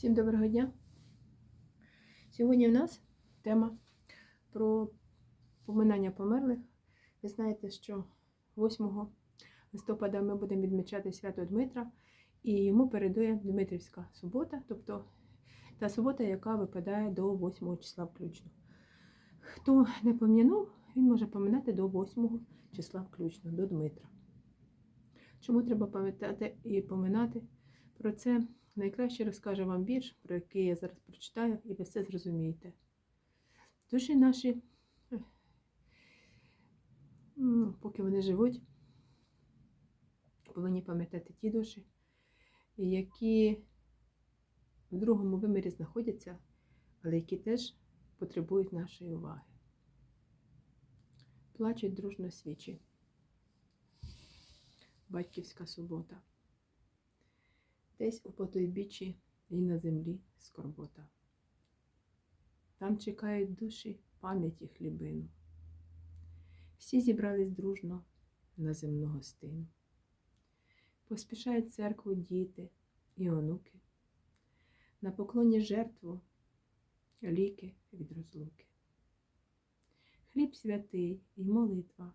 Всім доброго дня! Сьогодні в нас тема про поминання померлих. Ви знаєте, що 8 листопада ми будемо відмічати свято Дмитра, і йому передує Дмитрівська субота, тобто та субота, яка випадає до 8 числа включно. Хто не пом'янув, він може поминати до 8 числа включно, до Дмитра. Чому треба пам'ятати і поминати? Про це найкраще розкаже вам вірш, про який я зараз прочитаю, і ви все зрозумієте. Душі наші, поки вони живуть, повинні пам'ятати ті душі, які в другому вимірі знаходяться, але які теж потребують нашої уваги. Плачуть дружно свічі. Батьківська субота. Десь у потойбіччі і на землі скорбота. Там чекають душі пам'яті хлібину. Всі зібрались дружно на земну гостину. Поспішають церкву діти і онуки. На поклоні жертву ліки від розлуки. Хліб святий і молитва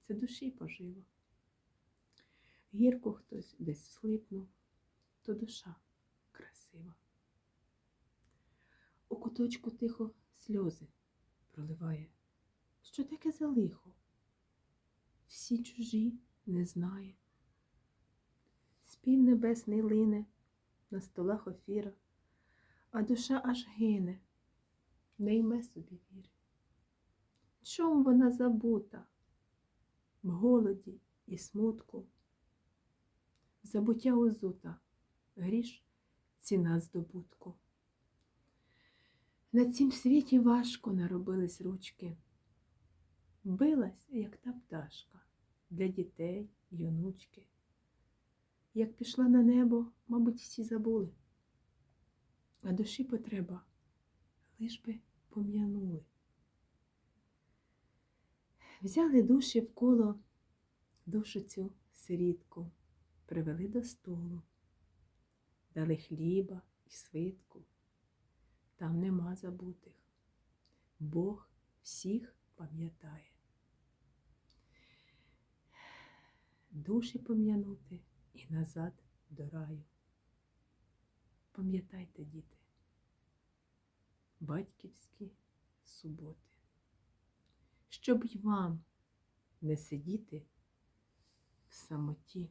це душі пожива. Гірко хтось десь схлипнув, то душа красива. У куточку тихо сльози проливає. Що таке за лихо? Всі чужі не знає. Спів небесний лине на столах офіра, а душа аж гине, не йме собі віри. Чом вона забута в голоді і смутку? Забуття озута, гріш ціна здобутку. На цім світі важко наробились ручки. Билась, як та пташка, для дітей й онучки. Як пішла на небо, мабуть, всі забули, а душі потреба лиш би пом'янули. Взяли душі в коло душу цю сирітку привели до столу, дали хліба і свитку. Там нема забутих. Бог всіх пам'ятає. Душі пом'янути і назад до раю. Пам'ятайте, діти, батьківські суботи, щоб й вам не сидіти в самоті.